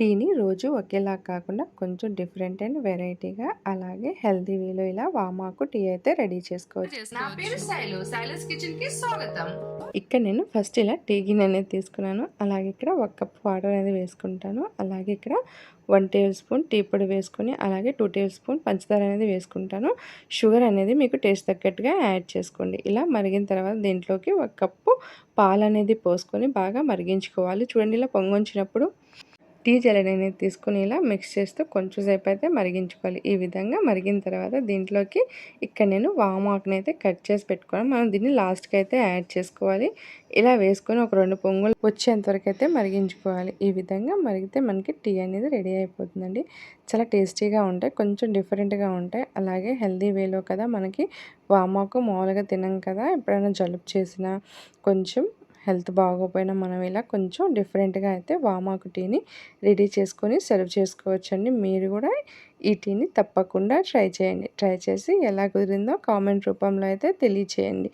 టీని రోజు ఒకేలా కాకుండా కొంచెం డిఫరెంట్ అండ్ వెరైటీగా అలాగే హెల్తీ వేలో ఇలా వామాకు టీ అయితే రెడీ చేసుకోవచ్చు. స్వాగతం. ఇక్కడ నేను ఫస్ట్ ఇలా టీ గిన్నె అనేది తీసుకున్నాను. అలాగే ఇక్కడ ఒక కప్ వాటర్ అనేది వేసుకుంటాను. అలాగే ఇక్కడ వన్ టేబుల్ స్పూన్ టీ పొడి వేసుకొని అలాగే టూ టేబుల్ స్పూన్ పంచదార అనేది వేసుకుంటాను. షుగర్ అనేది మీకు టేస్ట్ తగ్గట్టుగా యాడ్ చేసుకోండి. ఇలా మరిగిన తర్వాత దీంట్లోకి ఒక కప్పు పాలు అనేది పోసుకొని బాగా మరిగించుకోవాలి. చూడండి ఇలా పొంగొంచినప్పుడు టీ జల్లెడ అనేది తీసుకుని ఇలా మిక్స్ చేస్తూ కొంచెం సేపు అయితే మరిగించుకోవాలి. ఈ విధంగా మరిగిన తర్వాత దీంట్లోకి ఇక్కడ నేను వామాకుని అయితే కట్ చేసి పెట్టుకోవాలి మనం దీన్ని లాస్ట్కి అయితే యాడ్ చేసుకోవాలి. ఇలా వేసుకొని ఒక రెండు పొంగులు వచ్చేంత వరకు అయితే మరిగించుకోవాలి. ఈ విధంగా మరిగితే మనకి టీ అనేది రెడీ అయిపోతుందండి. చాలా టేస్టీగా ఉంటాయి. కొంచెం డిఫరెంట్గా ఉంటాయి. అలాగే హెల్దీ వేలో కదా మనకి వామాకు మామూలుగా తినం కదా. ఎప్పుడైనా జలుబు చేసినా కొంచెం హెల్త్ బాగోపోయినా మనం ఇలా కొంచెం డిఫరెంట్గా అయితే వామాకు టీని రెడీ చేసుకొని సర్వ్ చేసుకోవచ్చండి. మీరు కూడా ఈ టీని తప్పకుండా ట్రై చేయండి. ట్రై చేసి ఎలా కుదిరిందో కామెంట్ రూపంలో అయితే తెలియచేయండి.